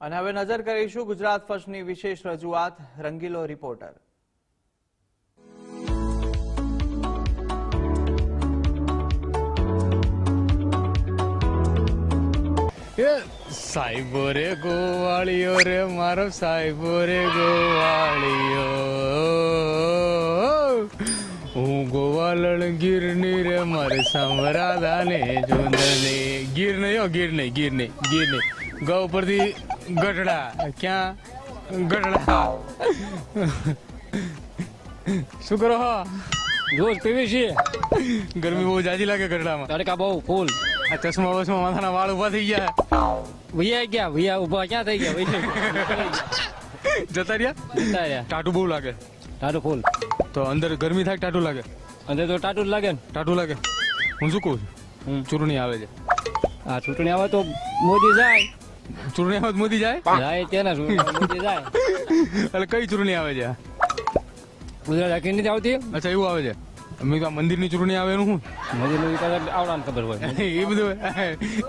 અને હવે નજર કરીશું ગુજરાત ફર્સ્ટની વિશેષ રજૂઆત, રંગીલો રિપોર્ટર. એ સાહેબો રે ગોવાળીઓ રે, મારો સાહેબો રે ગોવાળીઓ. હું ગોવાલણ ગીરની રે, મારે સંવરાદાને જોંદને. ગીર નહીં ગીર નહીં ગીર નહીં ગીર નહીં. ગૌ પરથી ગઢડા. ક્યાં? ગઢડા. શું કરો હો? રોજ પીવી છીએ. ગરમી બહુ જાજી લાગે ગઢડામાં. તડકા બહુ ફૂલ. આ ચશ્મા વસમાં માથાના વાળ ઊભા થઈ ગયા. ભૈયા ગયા ભૈયા ઊભા ક્યાં થઈ ગયા? ભૈયા જતા રહ્યા? જતા રહ્યા. ટાટું બહુ લાગે. ટાટું ફૂલ. તો અંદર ગરમી થાય ટાટું લાગે? અંદર તો ટાટું જ લાગે ને. ટાટું લાગે. હું શું કહું છું. ચૂંટણી આવે છે. આ ચૂંટણી આવે તો મોદી જાય. ચૂંટણી આવે મોદી જાય? જાય તેના મોદી જાય. એટલે કઈ ચૂંટણી આવે છે? ગુજરાત આખી નથી આવતી? અચ્છા એવું આવે છે? મેં મંદિરની ચૂંટણી આવે એનું શું? મોદીનું વિકાસ આવડાને ખબર હોય. એ બધું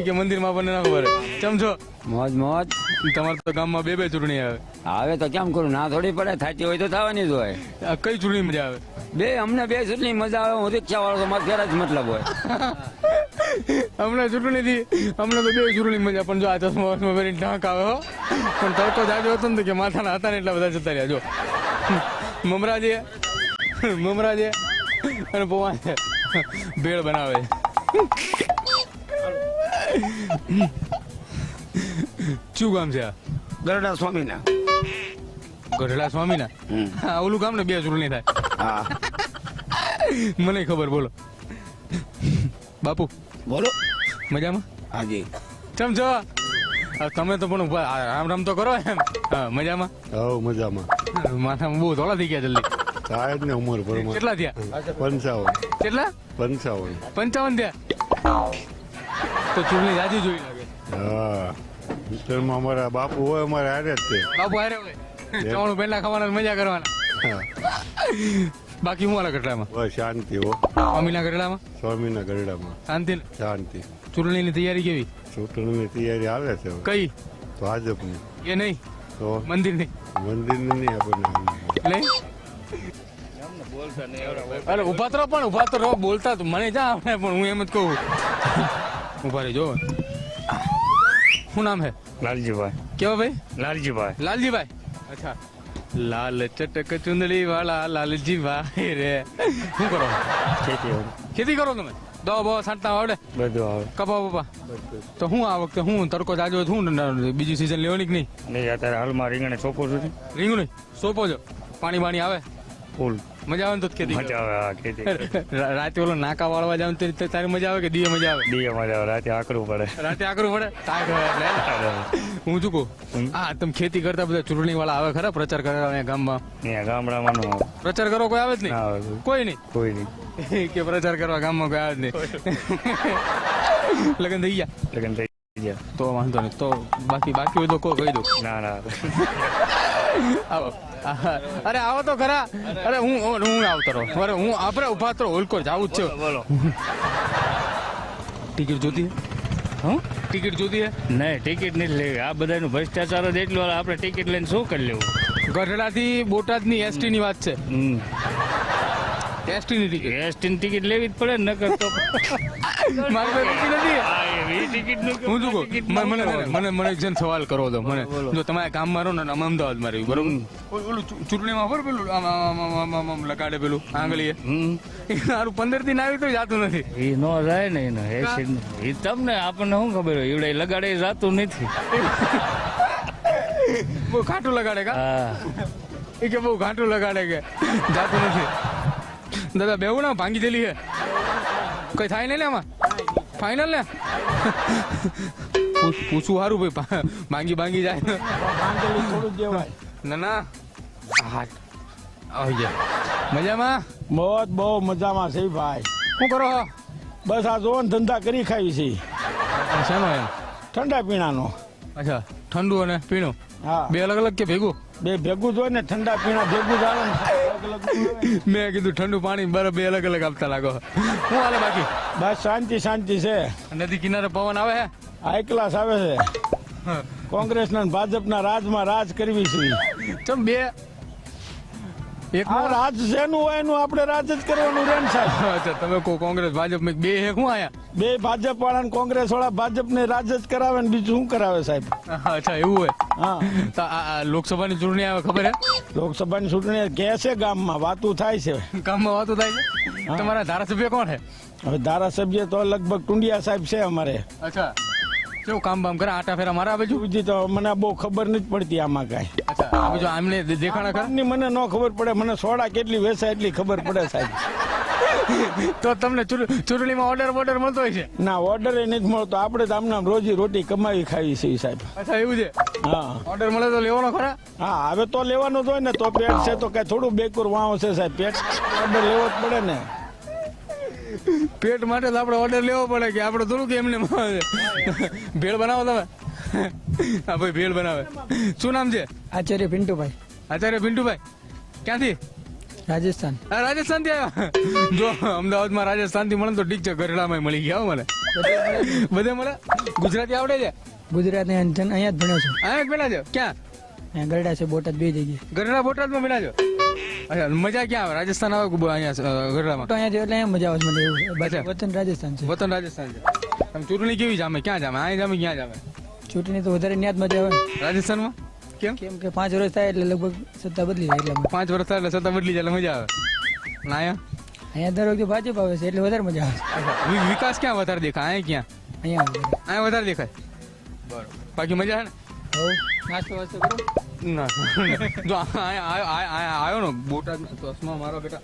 કે મંદિરમાં આપણને ના ખબર ચમજો મોજ મોજ. તમારે તો ગામમાં બે બે ચૂંટણી આવે. આવે તો કેમ કરું? ના થોડી પડે થતી હોય તો થવાની જ હોય. કઈ ચૂંટણી મજા આવે? બે અમને બે ચૂંટણી મજા આવે હું રિક્ષા વાળો તો મારે ફેરા જ મતલબ હોય. હમણાં ચૂંટણી થી હમણાં તો બે ચૂંટણી મજા પણ જો આ ચશ્મા વસમાં પહેરીને ઢાંક આવે હો. પણ તડકો જાજો હતો ને કે માથાના હતા ને એટલા બધા જતા રહ્યા જો. મમરાજે મમરાજે અને પૌવા છે ભેળ બનાવે. શું ગામ છે ગરડા સ્વામીના. ગઢડા સ્વામીના? હા ઓલું ગામ ને બે ચૂંટણી થાય. હા. મને ખબર બોલો. બાપુ. બોલો. મજામાં? હાજી ચમ છો? તમે તો પણ રામ રામ તો કરો એમ. હા મજામાં? હવ મજામાં. માથામાં બહુ ધોળા થઈ ગયા જલ્દી. સાહેબ ને ઉંમર પ્રમાણે કેટલા થયા? પંચાવન. કેટલા? પંચાવન. પંચાવન થયા? તો ચૂંટણી રાજી જોઈ લાગે. હા. વિસ્તારમાં અમારા બાપુ હોય અમારે હારે જ છે. બાપુ હારે હોય. ખાવાના મજા કરવાના. બાકી હું આલા ગઢડામાં? બસ શાંતિ હો. સ્વામીના ગઢડામાં? સ્વામીના ગરડામાં શાંતિ શાંતિ. ચૂંટણીની તૈયારી કેવી? ચૂંટણીની તૈયારી આવે છે હવે. કઈ? ભાજપની. એ નહીં? તો? મંદિરની. મંદિરની નહીં આપણને નહીં અરે ઊભા તો રહો પણ ઊભા તો રહો બોલતા તો. મને જા આપણે પણ હું એમ જ કહું. ઊભા રહેજો શું નામ હે? લાલજીભાઈ. કેવા ભાઈ? લાલજીભાઈ. લાલજીભાઈ? અચ્છા. લાલ ચટક ચુંદડી વાળા લાલજી ભાઈ રે. શું કરો? ખેતી ખેતી કરો તમે? દવા બવા છાંટતા આવડે? બધું આવે. કપા બપા તો હું આ વખતે હું તડકો જાજો હું બીજી સીઝન લેવાની કે નહીં? નહીં અત્યારે હાલમાં રીંગણે સોપો છું. રીંગું નહીં સોપો છો? પાણી બાણી આવે? ફૂલ. મજા આવે ને તો ખેતી મજા આવે હા ખેતી રાતે ઓલો નાકા વાળવા જાવ તો તારી મજા આવે કે દીએ મજા આવે? દીએ મજા આવે રાતે આકરું પડે. રાતે આકરું પડે? તાક હું શું કહું? હા તમે ખેતી કરતા બધા ચૂંટણી વાળા આવે ખરા? પ્રચાર કરવા અહીંયા ગામમાં? અહીંયા ગામડામાં પ્રચાર કરો કોઈ આવે જ નહીં? કોઈ. નહીં? કોઈ નહીં. કે પ્રચાર કરવા ગામમાં કોઈ આવે જ નહીં? લગન થઈ ગયા? લગન થઈ ગયા. તો વાંધો નહીં. તો બાકી બાકી હોય તો કો કહી દઉં ના ના. આવો. અરે આવો તો ખરા. અરે હું હું આવતો રહો અરે હું આપણે ઊભા તો ઓલકો જાવું જ છે. બોલો ટિકિટ જોતી હે? ટિકિટ જોતી નહીં ટિકિટ નથી લેવી. આ બધાનું ભ્રષ્ટાચાર જ એટલું આપણે ટિકિટ લઈને શું કરી લેવું? ગઢડાથી બોટાદની એસટી ની વાત છે. હમ. એસટી ની ટિકિટ. એસટી ટિકિટ લેવી જ પડે ને નકર તો મારી પાસે નથી. હું શું કહું? મને મને મને મને એક જણ સવાલ કરો તો મને જો તમારે કામ મારો ને અમે અમદાવાદમાં મારી બરોબર? ઓલું ઓલું ચૂંટણીમાં ખબર પેલું? આમ લગાડે પેલું આંગળીએ. એ સારું પંદર દિન આવી તો જાતું નથી. એ નો જાય ને એનો એ તમને આપણને શું ખબર હોય? એવડે લગાડે જાતું નથી. બહુ ખાટું લગાડે કા? એ કે બહુ ઘાટું લગાડે કે? જાતું નથી. દાદા બેવું ના ભાંગી દેલી હે. કઈ થાય ને આમાં? ફાઇનલ ને? પૂછ- સારું ભાઈ માંગી ભાંગી જાય. ના ના. હા. મજામાં? બહુ બહુ મજામાં છે ભાઈ. શું કરો? બસ આ જોન ધંધા કરી ખાવી છે. શેનો ઠંડા પીણાનો. અચ્છા ઠંડુ અને પીણું? હા. બે અલગ અલગ કે ભેગું? બે ભેગું જ હોય ને ઠંડા પીણા ભેગું જ આવે. મેં કીધું ઠંડુ પાણી બરફ બે અલગ અલગ આપતા લાગો. શું હાલે બાકી? બસ શાંતિ શાંતિ છે. નદી કિનારે પવન આવે હે? હાઈ ક્લાસ આવે છે. કોંગ્રેસના ભાજપના રાજમાં રાજ કરવી છે. ચમ બે એક રાજ જેનું હોય એનું આપણે રાજ જ કરવાનું રેન સાહેબ અચ્છા તમે કો કોંગ્રેસ ભાજપ બે હે આયા? બે ભાજપ વાળા ને કોંગ્રેસ વાળા ભાજપને રાજ જ કરાવે ને બીજું શું કરાવે સાહેબ? અચ્છા એવું હોય. હા. તો આ લોકસભાની ચૂંટણી આવે ખબર હે? લોકસભાની ચૂંટણી કહે છે ગામમાં? વાતું થાય છે. ગામમાં વાતો થાય છે? તમારા ધારાસભ્ય કોણ હે? હવે ધારાસભ્ય તો લગભગ ટુંડિયા સાહેબ છે અમારે. અચ્છા. કેવું કામ બામ કરે? આટા ફેરા મારા બાજુ? બીજી તો મને બહુ ખબર નથી પડતી આમાં કાંઈ. આ બાજુ આમને દેખાણા ખરા? ની મને ન ખબર પડે મને સોડા કેટલી વેસાય એટલી ખબર પડે સાહેબ. તો તમને ચૂંટ- ચૂંટણીમાં ઓર્ડર બોર્ડર મળતો હોય છે? ના ઓર્ડર એ નથી મળતો. આપણે તો આમના રોજી રોટી કમાવી ખાવી છે સાહેબ. અચ્છા એવું છે? હા. ઓર્ડર મળે તો લેવાનો ખરા? હા હવે તો લેવાનું જ હોય ને તો પેટ છે તો કઈ થોડું બેકુર વાવ છે સાહેબ. પેટ ઓર્ડર લેવો જ પડે ને. પેટ માટે તો આપણે ઓર્ડર લેવો પડે કે આપણે થોડું કે એમને ભેળ બનાવો તમે. હા ભાઈ ભેળ બનાવે. શું નામ છે? આચાર્ય પિન્ટુભાઈ. આચાર્ય પિન્ટુભાઈ. ક્યાંથી? રાજસ્થાન. આ રાજસ્થાનથી આવ્યા. જો અમદાવાદમાં રાજસ્થાનથી મળે તો ઠીક છે ગરડામાં મળી ગયા મને. બધે મળે? ગુજરાતી આવડે છે? ગુજરાતની અંજન અહીંયા જ ભણ્યો છું. અહીંયા જ ભણ્યા છો? ક્યાં? ગરડા છે બોટાદ બે જગ્યાએ. ગરડા બોટાદમાં બેના છો? અચ્છા મજા ક્યાં આવે? રાજસ્થાન આવે કે અહીંયા અ, તો અહીંયા એટલે અહીંયા મજા આવે મને એવું. બાકી વતન રાજસ્થાન છે. વતન રાજસ્થાન છે. આમ ચૂંટણી કેવી જામે? ક્યાં જામે? અહીંયા જામે ક્યાં જામે? ચૂંટણી તો વધારે ન્યાજ મજા આવે. રાજસ્થાનમાં? કેમ? કેમ કે પાંચ વર્ષ થાય એટલે લગભગ સત્તા બદલી જાય એટલે પાંચ વર્ષ થાય એટલે સત્તા બદલી જાય એટલે મજા આવે. ના અહીંયા? અહીંયા દર વખતે ભાજપ આવે છે એટલે વધારે મજા આવે. વિકાસ ક્યાં વધારે દેખાય? અહીંયા ક્યાં? અહીંયા અહીંયા વધારે દેખાય? બરોબર. બાકી મજા આવે ને? નાસ્તો વાસ્તો કરો. ના જો આ- બોટાદમાં ચશ્મા મારો બેટા.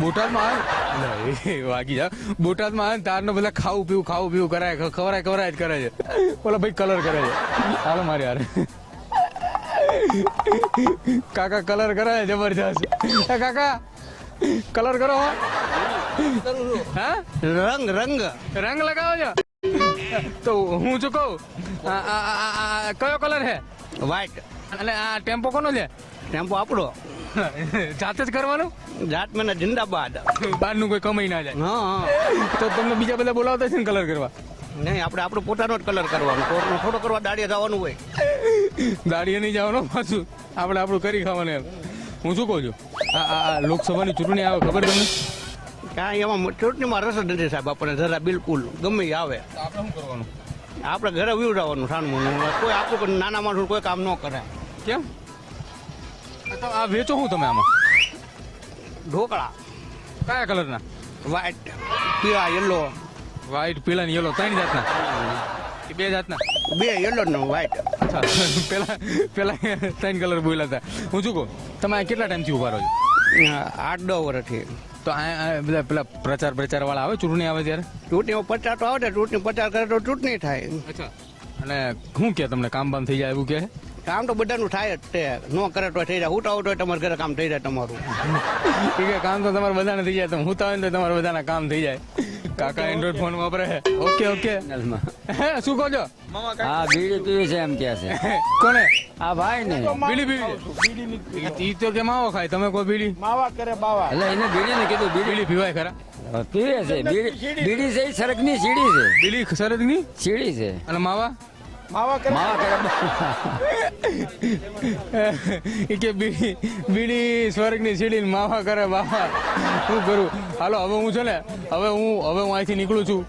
બોટાદમાં આવ્યો ને, વાગી જા. બોટાદમાં આવે તારને બધા ખાવું પીવું ખાવું પીવું કરાય ખવરાય ખવરાય જ કરે છે. ઓલા ભાઈ કલર કરે છે. હાલો મારે યાર કાકા કલર કરાય જબરજસ્ત. કાકા કલર કરો હો. હા? રંગ રંગ. રંગ લગાવો છો? તો હું શું કહું? કયો કલર છે? વ્હાઈટ અને આ ટેમ્પો કોનો છે? ટેમ્પો આપણો. જાતે જ કરવાનું? જાત મને જિંદાબાદ. બહારનું કોઈ કમાઈ ના જાય. હા તો તમને બીજા બધા બોલાવતા છે ને કલર કરવા? નહીં આપણે આપણો પોતાનો જ કલર કરવાનો. કોર્ટનો થોડો કરવા દાડીએ જવાનું હોય. દાડીએ નહીં જવાનું પાછું આપણે આપણું કરી ખાવાનું એમ. હું શું કહું છું? આ લોકસભાની ચૂંટણી આવે ખબર તમને? કાંઈ એમાં ચૂંટણીમાં રસ જ નથી સાહેબ આપણને જરા બિલકુલ. ગમે આવે. આપણે શું કરવાનું? આપણે ઘરે વિવડાવવાનું સાનું કોઈ આપણું નાના માણસ કોઈ કામ ન કરે કેમ? તો આ વેચો શું તમે આમાં? ઢોકળા. કયા કલરના? વ્હાઈટ પીળા યલો વ્હાઈટ પીળા ને યલો ત્રણ જાતના? કે બે જાતના? બે યલો નો વ્હાઈટ અચ્છા પેલા પેલા ત્રણ કલર બોલ્યા હતા. હું શું કહું? તમે કેટલા ટાઈમથી ઊભા રહો છો? આઠ દો વર્ષથી. તો આ બધા પેલા પ્રચાર પ્રચાર વાળા આવે ચૂંટણી આવે ત્યારે? ચૂંટણી પ્રચાર તો આવે ચૂંટણી પ્રચાર કરે તો ચૂંટણી થાય. અચ્છા. અને શું કે તમને કામ બામ થઈ જાય એવું કે? કામ તો બધાનું થાય જ તે. નો કરે તો થઈ જાય. ઉઠાવો તો તમારે ઘરે કામ થઈ જાય તમારું. ઠીક કામ તો તમારે બધાને થઈ જાય. તમે હું તો હોય ને તો તમારે બધાના કામ થઈ જાય. કાકા એન્ડ્રોઈડ ફોન વાપરે છે. Okay okay. હે, શું કહો છો? હા બીડી પીવી છે એમ કે છે. કોને? હા ભાઈ ને. બીડી પીવી ઈ તો કે માવો ખાય. તમે કોઈ બીડી? માવા કરે બાવા. એટલે એને બીડી ને કીધું બીડી. પીવાય ખરા? પીવે છે. બીડી બીડી છે સરગની સીડી છે. બીડી સરગની? સીડી છે. અને માવા? માવા કરે? માવા કરે. કે બીડી બીડી સ્વર્ગની સીડી માવા કરે બાવા શું કરું? હાલો હવે હું છે ને હવે હું હવે હું અહીંથી નીકળું છું.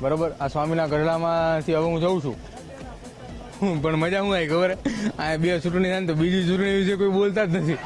બરોબર? આ સ્વામીના ગઢડામાંથી હવે હું જઉં છું. પણ મજા હું આવી ખબર? આ બે ચૂંટણી થાય તો બીજી ચૂંટણી વિશે કોઈ બોલતા જ નથી.